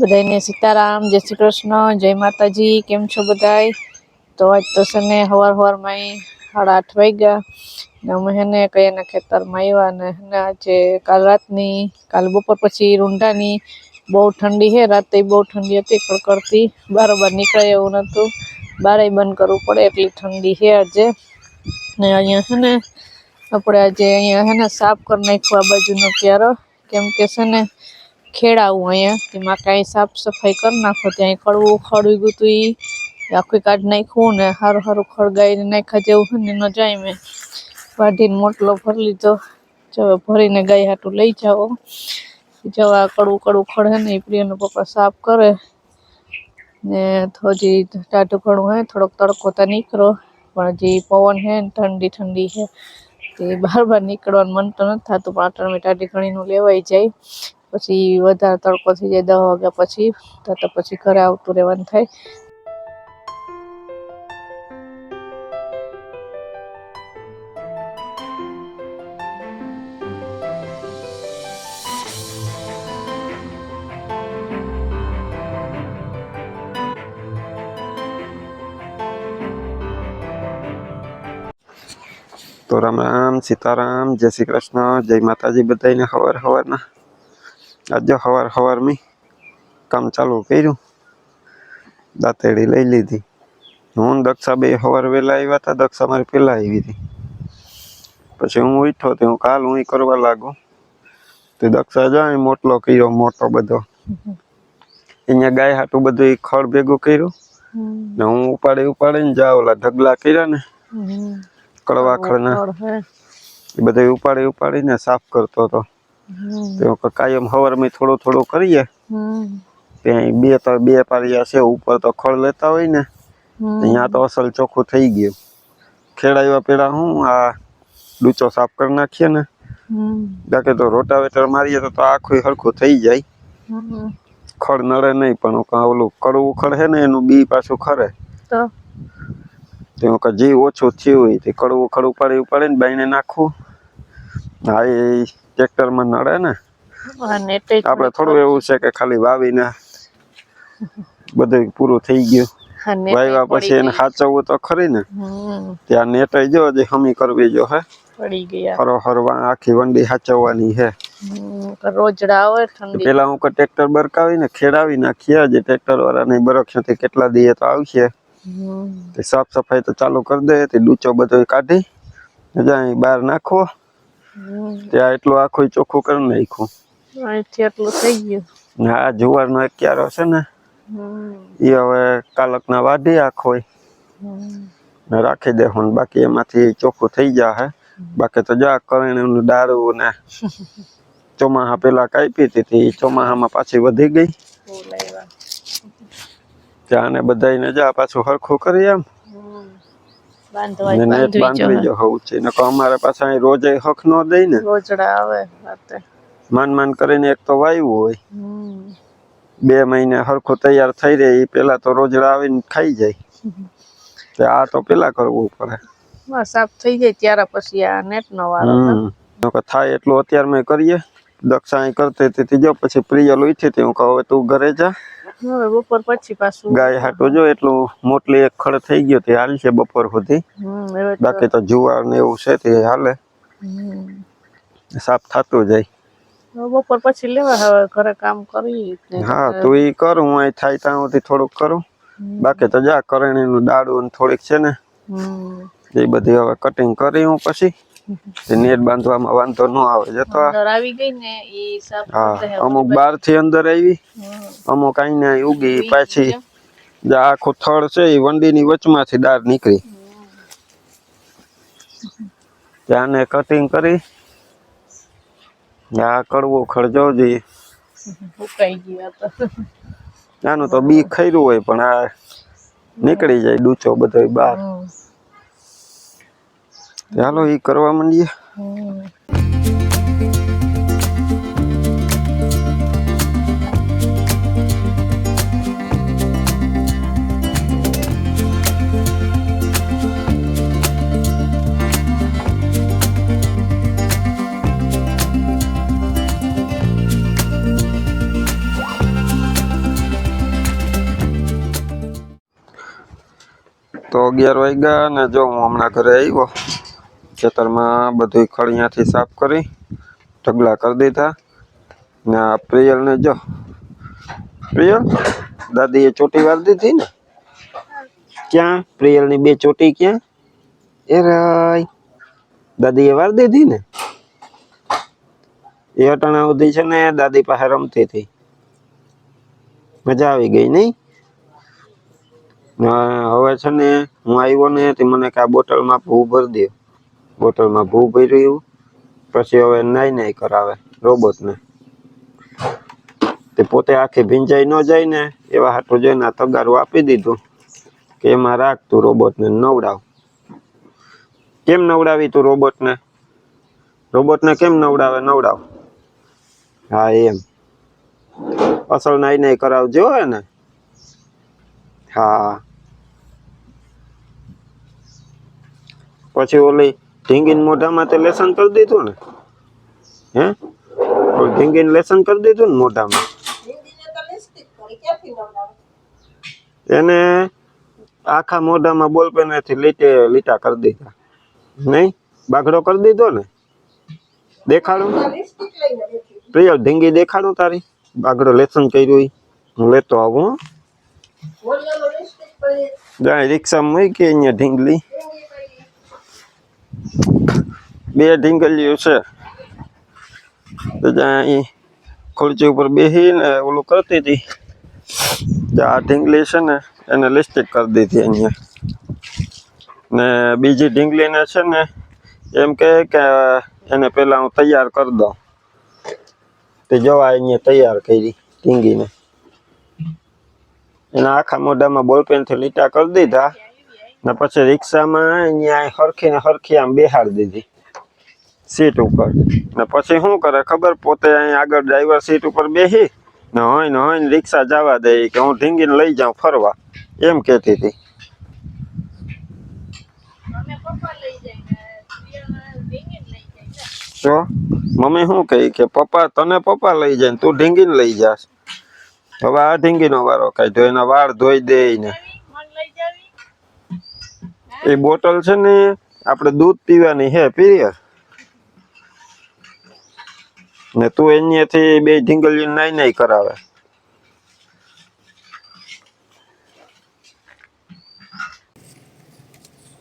બધાને સીતારામ, જય શ્રી કૃષ્ણ, જય માતાજી, કેમ છો બધાય? તો આજ તો છે ને હવાર હવારમાં અહીં સાડા આઠ વાગ્યા. ને અમે હેને કયાના ખેતરમાં આવ્યા ને હેને આજે કાલ રાતની, કાલ બપોર પછી રૂંઢાની. બહુ ઠંડી છે રાતે બહુ ઠંડી હતી, કડકડતી. બારોબાર નીકળે એવું નહોતું. બારે બંધ કરવું પડે, એટલી ઠંડી છે આજે. ને અહીંયા છે ને આપણે આજે અહીંયા છે ને સાફ કરી નાખ્યું આ બાજુનો ક્યારો. કેમ કે છે ને ખેડાવું અહીંયા. તેમાં કાંઈ સાફ સફાઈ કરી નાખો. ત્યાં કડવું ખડવી ગયું તું એ આખું કાઢ નાખ્યું ને સારું સારું ખળગાઈને નાખ્યા જેવું ને ન જાય મેં. વાઢીને મોટલો ભરી લીધો. જવા ભરીને ગાય હાટું લઈ જાઓ. જવા કડવું કડવું ખડે ને, એ પ્રિયનો પપ્પા સાફ કરે. ને હજી ટાઢું ઘણું હે, થોડોક તડકો તો નીકળો. પણ હજી પવન હે ને, ઠંડી ઠંડી છે તે બાર બાર નીકળવાનું મન તો નથી થતું, પણ આટલા ટાઢી ઘણીનું લેવાઈ જાય. પછી વધારે તડકો થઈ જાય દસ વાગ્યા પછી, તો પછી ઘરે આવતું રહેવાનું થાય. તો રામ રામ, સીતારામ, જય શ્રી કૃષ્ણ, જય માતાજી બધાને ખબર હવારના. આજે સવાર સવાર મી કામ ચાલુ કર્યું. દાંતેડી લઈ લીધી. હું દક્ષા બે સવાર વહેલા આવ્યા હતા. દક્ષા મારી પહેલાં આવી હતી. પછી હું ઉઠ્યો તો હું કાલ હું કરવા લાગુ. તે દક્ષા જાય મોટલો કર્યો મોટો બધો. અહીંયા ગાય હાટું બધું ખડ ભેગું કર્યું. ને હું ઉપાડી ઉપાડીને જાવ ઓલા ઢગલા કર્યા ને. કડવા ખડના એ બધા ઉપાડી ઉપાડીને સાફ કરતો હતો. તો કાયમ હવારમાં થોડું થોડું કરીએ. ત્યાં બે તો બે પારિયા છે ઉપર તો ખળ લેતા હોય ને અહીંયા તો અસલ ચોખ્ખું થઈ ગયું. ખેડાવ્યા પેલા હું આ ડૂચો સાફ કરી નાખીએ ને. બાકી તો રોટાવેટર મારીએ તો આખું હરખું થઈ જાય. ખડ નડે નહીં પણ ઓલું કડવું ખડ છે ને એનું બી પાછું ખરે. તો? કે જે ઓછું થયું હોય તે કડવું ખડ ઉપાડી ઉપાડીને બાઈને નાખવું હા એ ટ્રેક્ટરમાં નડે ને આપડે આપણે થોડું એવું છે કે ખાલી વાવીને બધું પૂરું થઈ ગયું. વાવ્યા પછી એને સાચવવું તો ખરી ને. ત્યાં નેટાઈ જો હજી હમી કરવી જો હે. પડી ગયા. હરો હરવા આખી વંડી સાચવવાની હે. રોજડા આવે ઠંડી. પેલા હું કે ટ્રેક્ટર બરકાવીને ખેડાવી નાખીએ જે ટ્રેક્ટર વાળાને બરક્ષથી કેટલા દીએ તો આવશે. તે સાફ સફાઈ તો ચાલુ કરી દે તે ડૂચો બધો કાઢી જાય બહાર નાખવો. ત્યાં એટલું આખું ચોખ્ખું કરી નાખ્યું. અહીંથી આટલું થઈ ગયું. ને આ જુવારનો એક ક્યારો છે ને એ હવે કાલકના વાઢી આખો. ને રાખી દે હું બાકી એમાંથી ચોખ્ખું થઈ જાય બાકી તો જા કરેણનું દારૂ ને ચોમાહા પેલા કાપી હતી ચોમાહામાં પાછી વધી ગઈ. ત્યાં ને બધાને જા પાછું હરખું કરી એમ. બાંધવા જ ને નેટ બાંધવી બાંધવી જો જો હોવું છે. નકર અમારે પાછા અહીં રોજે હક ન દઈ ને. રોજડા આવે રાતે. માન માન કરીને એક તો વાયુ હોય. બે મહિને હરખું તૈયાર થઈ રહે એ પેલા તો રોજડા આવીને ખાઈ જાય. તે આ તો પેલા કરવું પડે. સાફ થઈ જાય ત્યારે પછી આ નેટ નો વારો થાય એટલું અત્યારમાં કરીએ. દક્ષા અહીં કરતી તેથી જો પછી પ્રિય લોહીથી થી હું કહું હવે તું ઘરે જા. હવે બપોર પછી પાછું ગાય હાટું જો એટલું મોટલી એક ખડ થઈ ગયો તે હાલ છે બપોર સુધી. હમ, બાકી તો જુવાર ને એવું છે તે હાલે. સાફ થતું જાય. બપોર પછી લેવા હવે ઘરે કામ કરી હા તું એ કર હું અહીં થાય ત્યાં સુધી થોડુંક કરું. બાકી તો જા કરેણીનું દાડું થોડીક છે ને. એ બધી હવે કટિંગ કરી હું પછી. નેટ બાંધવામાં વાંધો ન આવે જતો. આવી ગઈ ને ઈ હા અમુક બારથી અંદર આવી. અમુક અહીં ઉગી પાછી જે આખું થળ છે એ વંડીની વચમાંથી દાળ નીકળી ત્યાંને કટિંગ કરી આ કડવો ખડજો જોઈએ ઉકાઈ ગયું આનું તો બી ખર્યું હોય પણ આ નીકળી જાય ડૂચો બધો બહાર. ચાલો એ કરવા માંડીએ. તો અગિયાર વાગ્યા ને જો હું હમણાં ઘરે આવ્યો ખેતરમાં બધું ખળિયાથી સાફ કરી ઢગલા કરી દીધા. ને આ પ્રિયલને જો, પ્રિયલ, દાદીએ ચોટી વાર દીધી ને? ક્યાં? પ્રિયલની બે ચોટી ક્યાં? એ રાય, દાદીએ વાર દીધી ને? એ અટાણા સુધી છે ને દાદી પાસે રમતી હતી. મજા આવી ગઈ નહીં? હવે છે ને હું આવ્યો ને તે મને કે આ બોટલમાં ભરી દે બોટલમાં ભૂ ભર્યું પછી હવે નાઈ નાઈ કરાવે રોબોટને. તે પોતે આખી ભીંજાઈ ન જાય ને એવા હાટું જોઈને આ તગારું આપી દીધું કે એમાં રાખ તું રોબોટને નવડાવ. કેમ નવડાવી તું રોબોટને? રોબોટને કેમ નવડાવે? નવડાવ. હા, એમ. અસલ નાઈ નાઈ કરાવજો હે ને હા. પછી ઓલી ઢીંગીન મોઢામાં તે લેસન કરી દીધું ને? હે? ઢીંગીન લેસન કરી દીધું ને મોઢામાં? એને આખા મોઢામાં બોલ પેનેથી લીટે લીટા કરી દીધા. નહીં? બાગડો કરી દીધો ને? દેખાડું. પ્રિય ઢીંગી દેખાડું તારી. બાગડો લેસન કર્યું. હું લેતો આવું હો. જાય રિક્ષા મૂકી અહીંયા ઢીંગલી. બે ઢીંગલીઓ છે. તો અહીં ખુરચી ઉપર બેસીને ઓલું કરતી હતી. આ ઢીંગલી છે ને, એને લિસ્ટિક કરી દીધી અહીંયા. ને બીજી ઢીંગલીને છે ને, એમ કહે કે એને પહેલાં હું તૈયાર કરી દઉં. તે જવા અહીંયા તૈયાર કરી ઢીંગીને એના આખા મોઢામાં બોલપેનથી લીટા કરી દીધા. ને પછી રિક્ષામાં અહીંયા હરખી ને હરખી આમ બેહાડી દીધી સીટ ઉપર. ને પછી શું કરે ખબર? પોતે અહીં આગળ ડ્રાઈવર સીટ ઉપર બેસી ને હોય ને હોય ને રિક્ષા જવા દે કે હું ઢીંગીને લઈ જાઉં ફરવા. એમ કહેતી હતી. તો મમ્મી શું કહી? કે પપ્પા તને પપ્પા લઈ જાય ને તું ઢીંગીને લઈ જાસ હવે આ ઢીંગીનો વારો કાંઈ એના વાળ ધોઈ દે ને એ બોટલ છે ને આપણે દૂધ પીવાની હે પીએ ને તું એનીથી બે ઢીંગલીઓ નાઈ નાઈ કરાવે.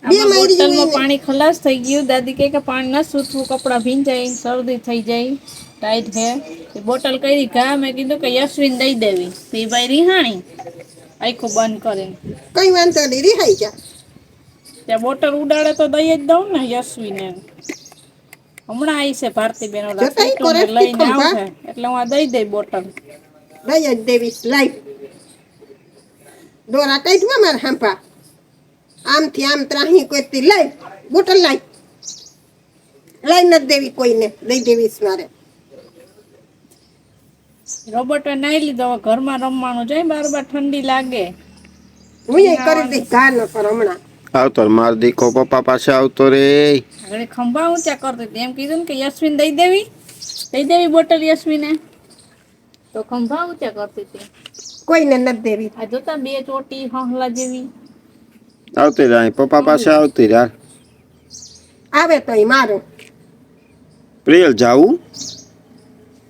બોટલમાં પાણી ખલાસ થઈ ગયું. દાદી કહે કે પાણી ન સૂથવું કપડાં ભીંજાય શરદી થઈ જાય. ટાઈટ હે. એ બોટલ કરી ઘા મેં કીધું કે યશવીન દઈ દેવી. ભાઈ રિહાણી. આખું બંધ કરીને કઈ વાંધો નહીં રિહાઈ જા. ત્યાં બોટલ ઉડાડે તો દઈ જ દઉં ને યશવીને. હમણાં આવી છે ભારતી બેન ઓલા લઈને આવશે. એટલે હું આ દઈ દઈ બોટલ. દઈ જ દેવીશ લાઈ. દોરા કાઢવા મારા હાંભા. આમથી આમ ત્રાહી કોઈથી લઈ બોટલ લાઈ. લઈ નથી દેવી કોઈને દઈ દેવીશ મારે. રોબોટે નાઈ લીધો હવે ઘરમાં રમવાનું જાય બાર બાર ઠંડી લાગે. હું એ કરી દઈશ ઘા ન પર હમણાં. આવતો માર દીકો પપ્પા પાસે આવતો રે. આગળ ખંભા ઊંચા કરતી હતી. એમ કીધું કે યશવીન દઈ દેવી. દઈ દેવી બોટલ યશવીને. તો ખંભા ઊંચા કરતી હતી. કોઈને નથી દેવી. આ જોતા બે ચોટી હંહલા જેવી. આવતી રહે પપ્પા પાસે આવતી રહે. આવે તો મારું. પ્રિયલ જાવું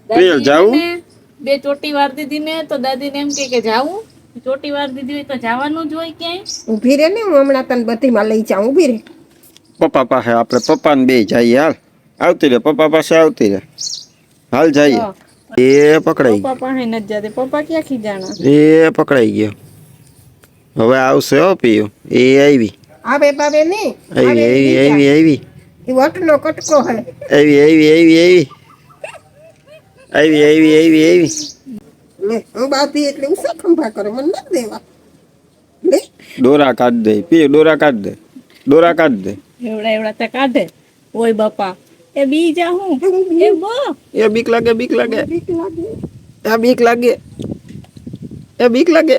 પ્રિયલ, જાવું? બે ચોટી વાર દીધી ને તો દાદીને એમ કે કે જાવું ચોટી વાર દીધી હોય તો જવાનું જ હોય ક્યાંય? ઊભી રે ને હું હમણાં તને બધીમાં લઈ જાઉં ઊભી રે પપ્પા પાસે આપણે પપ્પાને બે જઈએ હાલ. આવતી રે પપ્પા પાસે આવતી રે હાલ જઈએ. હા. એ પકડાઈ પપ્પા પાસે નથી જતી. પપ્પા ક્યાંથી જાણા એ પકડાઈ ગયો. હવે આવશે હો પીયું એ આવી. આવે બાવે નહીં આવી આવી આવી આવી. એ વટનો કટકો હે. આવી આવી આવી આવી. આવી આવી આવી આવી. લે હું બાધી એટલે ઉસા ખંભા કરો? મને નથી દેવા. લે. દોરા કાઢ દે પી દોરા કાઢ દે દોરા કાઢ દે. એવડા એવડા તે કાઢે. ઓય બાપા એ બી જા હું? એ બો. એ બીક લાગે બીક લાગે. બીક લાગે. આ બીક લાગે. એ બીક લાગે.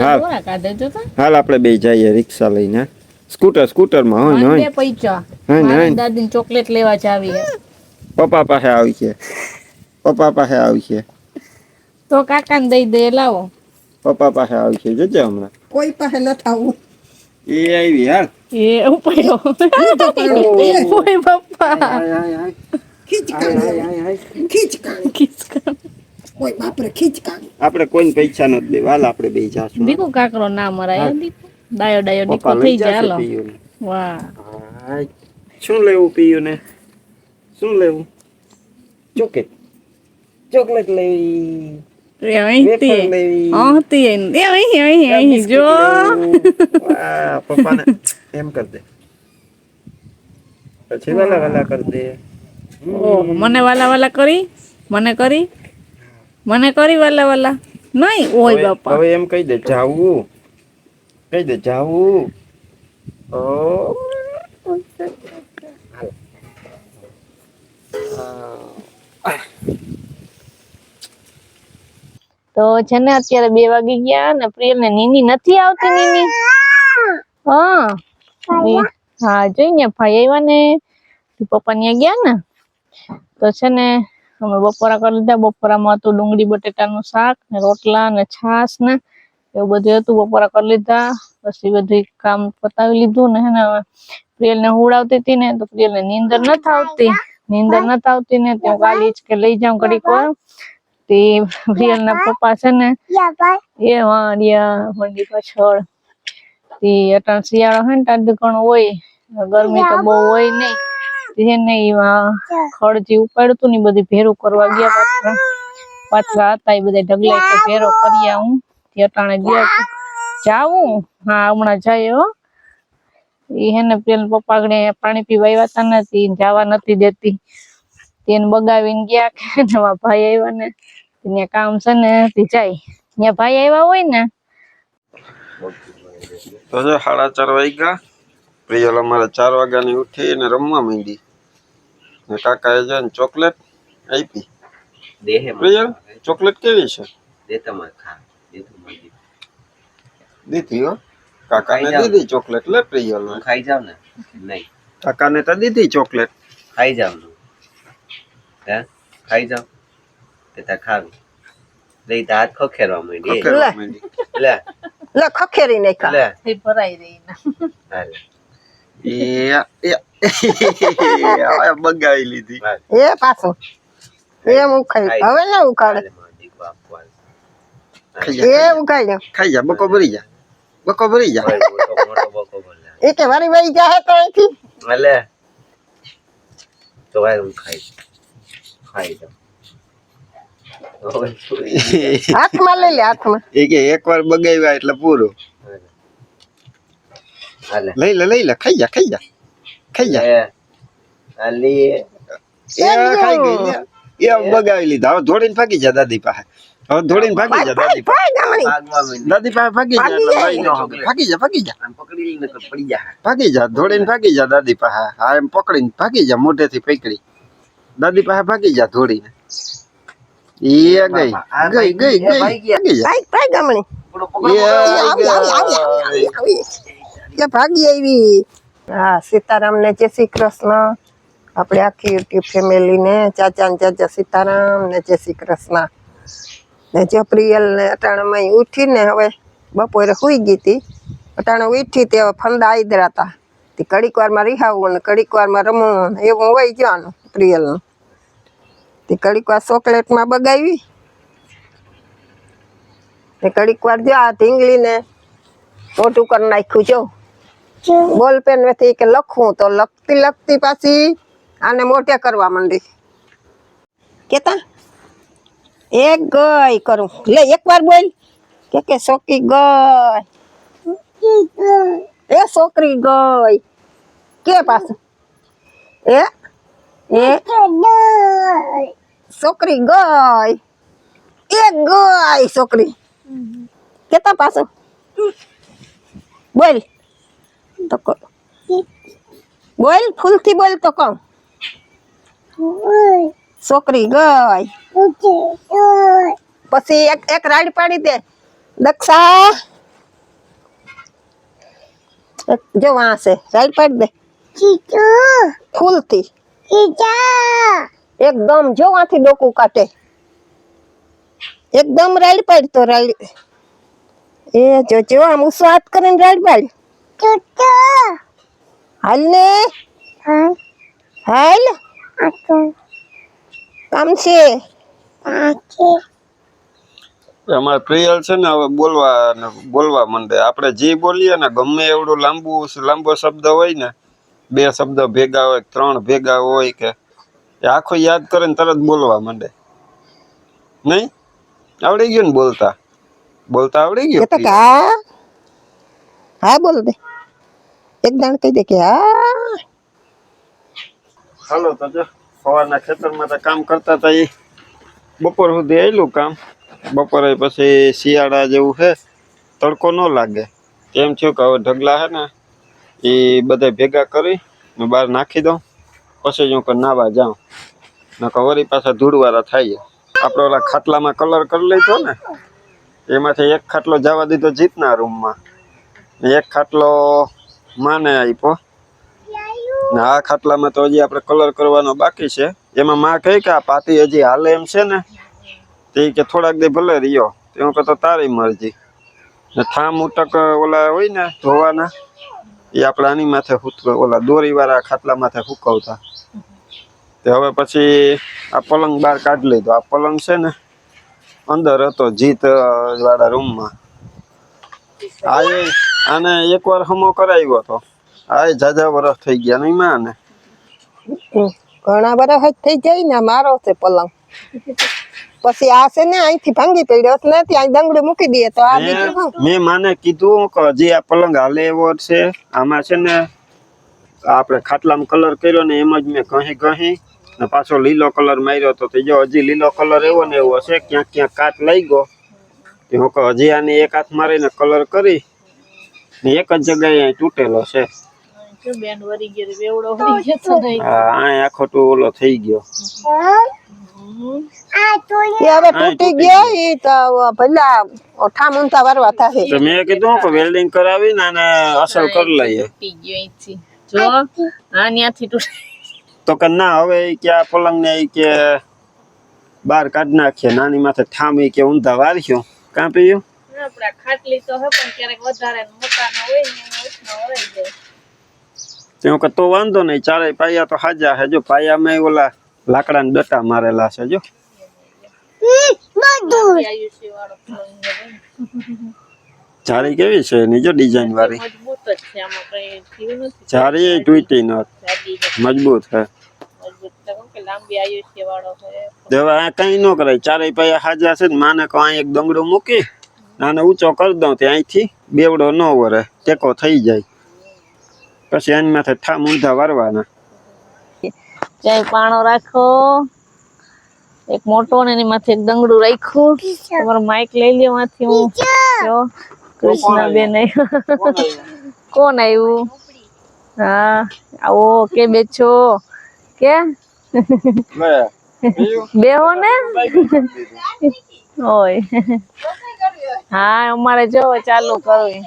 હાલ. દોરા કાઢે જોતા હાલ આપણે બે જઈએ રિક્ષા લઈને. સ્કૂટર સ્કૂટરમાં હોય ને બે હોય પૈસા. હા, ને, મારી હા. દાદીને ચોકલેટ લેવા જાવી હે પપ્પા પાસે આવી છે પપ્પા પાસે આવશે. તો કાકાને દઈ દે લાવો. પપ્પા પાસે આવશે જોજે હમણાં. કોઈ પાસે ન થાવું એ આવી હાલ. એ ઉપાડ્યો કોઈ પપ્પા. આપણે કોઈ પૈસા નથી દેવા. કાકરો ના મરાય ડાયો ડાયો વાહ. શું લેવું પીયું ને શું લેવું? ચોકે. ચોકલેટ લેવી. મને વાલા વાલા કરી? મને કરી? મને કરી વાલા વાલા? નહીં ઓય હવે- બાપા. હવે એમ કહી દે જાવું. કહી દે જાવું. ઓ તો છે ને અત્યારે બે વાગી ગયા ને પ્રિયલ ને નીની નથી આવતી નીની હા. હા જોઈ ને ભાઈ આવ્યા ને. પપ્પા ત્યાં ગયા ને? તો છે ને અમે બપોરા કરી લીધા. બપોરામાં હતું ડુંગળી બટેટાનું શાક ને રોટલા ને છાશ ને એવું બધું હતું. બપોરા કરી લીધા. પછી બધું કામ પતાવી લીધું ને હે પ્રિયલ ને હુડાવતી હતી ને તો પ્રિયલ ને નીંદર નથી આવતી. નીંદર નથી આવતી ને તો હું કાલે જ કે લઈ જાઉં ઘડીક વાર. તે પ્રિયલ પપ્પા છે ને એ હા મંડી પાછળ. તે અટાણ શિયાળો હોય ને ત્યાં ઘણો હોય ગરમી તો બહુ હોય નહીં. તે છે ને એમાં ખડ જે ને બધું ભેરું કરવા ગયા પાછા. પાછા હતા એ બધા ઢગલા કે ભેરો કરી આવું. તે અટાણે ગયા જાવું? હા હમણાં જાય હો. એ હે ને પેલા પપ્પા આગળ પાણી પીવા આવ્યા હતા ને જવા નથી દેતી. તેને બગાવીને ગયા કે ભાઈ આવ્યા ને. ત્યાં કામ છે ને તે ને ભાઈ આવ્યા હોય ને તો જો સાડા ચાર વાગ્યા. પ્રિયલ અમારે ચાર વાગ્યાની ઉઠી ને રમવા માંડી. ને કાકા એ જઈને ચોકલેટ આપી. દેહે પ્રિયલ ચોકલેટ કેવી છે? દેતામાં ખા દેતું દીધી હો. કાકાને ખાઈ દીધી ચોકલેટ લે પ્રિયલ ને ખાઈ જાવ ને? નહીં. કાકાને તો દીધી ચોકલેટ. ખાઈ જાવ હે? ખાઈ જાવ તે ખાવી લઈ દાંત ખોખેરવા માંડી. લે લે ખખેરી લે એ ભરાઈ રહી ના એ એ બગાવી લીધી એ પાછું એમ ઉખાય હવે ના ઉખાડે એ જા ખાઈ જા બકો ભરી જા બકો ભરી જા એ કે વારી વહી જાહે તો અહીંથી હાલે તો ભાઈ હું ખાઈ ખાઈ? હાથમાં લઈ લે હાથમાં. એ કે એકવાર બગાવ્યા એટલે પૂરું. લઈ લે લઈ લે ખાઈ જા ખાઈ જા ખાઈ જા. એ ખાઈ ગઈ એ બગાવી લીધા. હવે ધોડીને ભાગી જા દાદી પાસે. હવે ધોડીને ભાગી જા દાદી. દાદી પાસે ભાગી જા ભાગી જા ભાગી જા. પકડી જાય ભાગી જા ધોડીને ભાગી જા દાદી પાસે. હા એમ પકડીને ભાગી જા મોઢેથી પકડી. દાદી પાસે ભાગી જા ધોડીને એ gay. Gay, gay, gay. Baik, baik, ગયા. Iya, આવી આવી આવી આવી આવી ભાગી આવી હા સીતારામ જય શ્રી કૃષ્ણ આપણે આખી યુટ્યુબ ફેમિલી ને ચાચા ને ચાચા સીતારામ ને જય શ્રી કૃષ્ણ ને જો પ્રિયલ ને અટાણામાં ઉઠીને હવે બપોરે સુઈ ગઈ હતી અટાણે ઉઠી તે ફંદા આઈદરા હતા તે ઘડીક વારમાં રિહાવું ને ઘડીક વારમાં રમવું ને એવું હોય જવાનું પ્રિયલનું તે કડીક વાર ચોકલેટમાં બગાવી તે કડીક વાર જો આ ઢીંગલીને મોટું કરી નાખ્યું જો. બોલ પેન નથી કે લખું તો લખતી લખતી પાછી આને મોટે કરવા માંડી. કેતા? એક ગઈ કરું. લે એક વાર બોલ. કે કે સોકી ગઈ. એ છોકરી ગઈ. કે પાછું? એ એ છોકરી ગઈ એક ગઈ છોકરી. કેતા પાછો? બોલ. તો કહો બોલ, ફૂલથી બોલ તો કહો. છોકરી ગઈ પછી એક એક રાડ પાડી દે. દક્ષા. જો વાં છે, રાડ પાડી દે. ફૂલથી. એકદમ જો આથી ડોકું કાટે એકદમ રાડ પાડ તો રાડ એ જો જો આમ ઉસો હાથ કરીને પાડ. બાડ હાલ ને. હાલ. કામ છે? અમારે પ્રિયલ છે ને હવે બોલવા બોલવા માંડે. આપણે જે બોલીએ ને ગમે એવડું લાંબુ લાંબો શબ્દ હોય ને બે શબ્દ ભેગા હોય ત્રણ ભેગા હોય કે આખો યાદ કરે ને તરત બોલવા માંડે. નહીં? આવડી ગયું ને બોલતા? બોલતા આવડી ગયું? તો કે હા હા બોલ દે એક દાણ કહી દે કે હા હાલો તો જો સવારના ખેતરમાં તો કામ કરતા હતા એ. બપોર સુધી આવેલું કામ. બપોરે પછી શિયાળા જેવું છે. તડકો ન લાગે. એમ થયું કે હવે ઢગલા છે ને એ બધા ભેગા કરી ને બહાર નાખી દઉં. પછી જ હું કે નાવા જાઉં. નકર વળી પાછા ધૂળવાળા થાય. આપણે ઓલા ખાટલામાં કલર કરી લીધો ને, એમાંથી એક ખાટલો જવા દીધો જીતના રૂમમાં એક ખાટલો માને આપ્યો ને આ ખાટલામાં તો હજી આપણે કલર કરવાનો બાકી છે. એમાં માં કહે કે આ પાતી હજી હાલે એમ છે ને, તે કે થોડાક દે ભલે રહ્યો. તે હું કહેતો તારી મરજી. ને થામ ઉટક ઓલા હોય ને ધોવાના એ આપણે આની માથે ઓલા દોરીવાળા ખાટલા માથે હુકવતા. તે હવે પછી આ પલંગ બહાર કાઢી લીધો. આ પલંગ છે ને, અંદર હતો જીત વાળા રૂમમાં. આ આને એકવાર હમો કરાવ્યો હતો આ જાજા વરસ થઈ ગયા નહીં માં ને. ઘણા બધા થઈ જાય ને મારો છે પલંગ. પછી આ છે ને અહીંથી ભાંગી પડ્યો ને ત્યાં દંગડું મૂકી દઈએ તો આ બીજું મેં માને કીધું કે હજી આ પલંગ હાલે એવો છે આમાં છે ને આપણે ખાટલામાં કલર કર્યો ને એમ જ મેં કહી કહી ને પાછો લીલો કલર માર્યો તો તે જો હજી લીલો કલર એવો ને એવો છે ક્યાંક ક્યાંક કાટ લઈ ગયો. તે હું કહું હજી આને એક હાથ મારીને કલર કરી ને એક જ જગ્યાએ અહીં તૂટેલો છે. બેન વરી ગયો બેવડો વરી ગયો આખો ઓલો થઈ ગયો. એ હવે તૂટી ગયો એ તો ભલા ઠામ ઊંધા વારવા થશે. તો મેં કીધું કે વેલ્ડિંગ કરાવીને આને અસલ કરી લઈએ. તૂટી ગયો અહીંથી. જો આ ત્યાંથી તૂટી તો કે ના હવે ઈ કે આ પલંગ ને ઈ કે બહાર કાઢી નાખીએ. નાની માથે ઠામી કે ઊંધા વારખ્યો કાં પીયું? આપડા ખાટલી તો હે પણ ક્યારેક વધારે ને મોટા ના હોય ને એમાં ઉષ્ણ વરાઈ જાય તે હું કે તો વાંધો નહીં ચારે પાયા તો હાજા હે. જો પાયામાં ઓલા લાકડાના ડટા મારેલા છે જો. જારી કેવી છે એની જો ડિઝાઇન વાળી? મજબૂત જ છે આમાં કઈ થયું નથી. જારી એ તૂટી ન મજબૂત છે. આ કઈ ન કરાય. ચારે પાયા હાજરા છે ને માને કહો અહીં એક દંગડો મૂકી નાને ઊંચો કરી દઉં તે અહીંથી બેવડો ન વરે. ટેકો થઈ જાય. પછી એની માથે ઠામ ઊંધા વારવાના. ચાય પાણો રાખો. એક મોટો ને એની માથે એક દંગડું રાખ્યું. તમારો માઇક લઈ લ્યો માંથી હું. જો કૃષ્ણ બેન કોણ આવ્યું? હા આવો કે છો? કે? બે. હો ને? ઓય. હા અમારે જો ચાલુ કરવી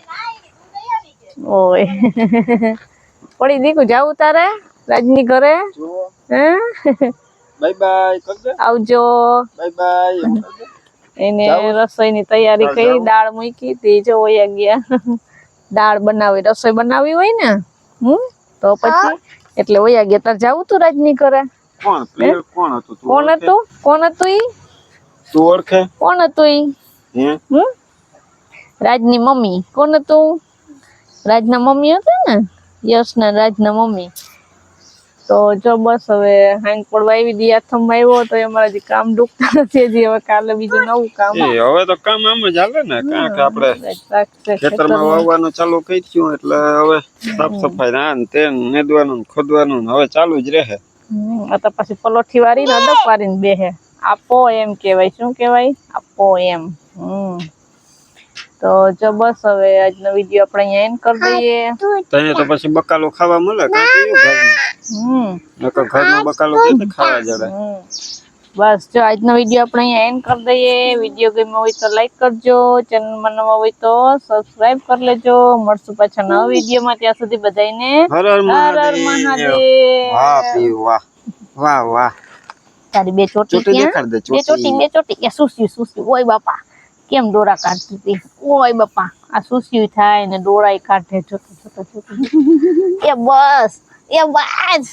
ઓય. પડી દીકું જાવું તારે? રાજની ઘરે? હે? બાય બાય આવજો. બાય બાય એને રસોઈની તૈયારી કરી દાળ મૂકી તે જો વયા ગયા. દાળ બનાવી રસોઈ બનાવી હોય ને? હમ તો પછી? એટલે વયા ગયા. તાર જાવું તું રાજની ઘરે? કોણ? કોણ હતું કોણ? હતું? કોણ હતું ઈ? તું ઓળખે? કોણ હતું ઈ? હમ રાજની મમ્મી. કોણ હતું? રાજના મમ્મી હતા ને? યશ ના રાજના મમ્મી. તો જો બસ હવે હાંગ પડવા આવી દીયા થમ આવ્યો તો અમારા જે કામ ડૂબતા નથી હજી હવે કાલે બીજું નવું કામ એ હવે તો કામ આમ જ હાલે ને કારણ કે આપણે ખેતરમાં. વાવવાનું ચાલુ કરી થયું એટલે હવે સાફ સફાઈ ના ને તે ને નેદવાનું ખોદવાનું હવે ચાલુ જ રહે. આ તો પછી પલોઠી વાળીને અડક વાળીને બેહે. આપો એમ કેવાય શું કેવાય આપો એમ. હમ. તો જો બસ હવે આજનો વીડિયો આપણે અહીંયા એન્ડ કરી દઈએ. તને તો પછી બકાલો ખાવા મળે કાં હમ. નકર ઘરનો બકાલો કે ખાવા જડે બસ જો આજનો વીડિયો આપણે અહીંયા એન્ડ કરી દઈએ. વીડિયો ગમ્યો હોય તો લાઈક કરજો. ચેનલમાં નવા હોય તો સબસ્ક્રાઇબ કરી લેજો. મળશું પાછા નવા વિડીયોમાં ત્યાં સુધી બધાને હર હર મહાદેવ. વાહ વાહ. વાહ વાહ. તારી બે ચોટી બે ચોટી ચોટી. બે ચોટી. કે સુસી સુસી ઓય બાપા. કેમ દોરા કાઢતી હતી? ઓય બાપા આ સુસ્યું થાય ને દોરાય કાઢે જોતો જોતો જોતો. એ બસ એ બસ.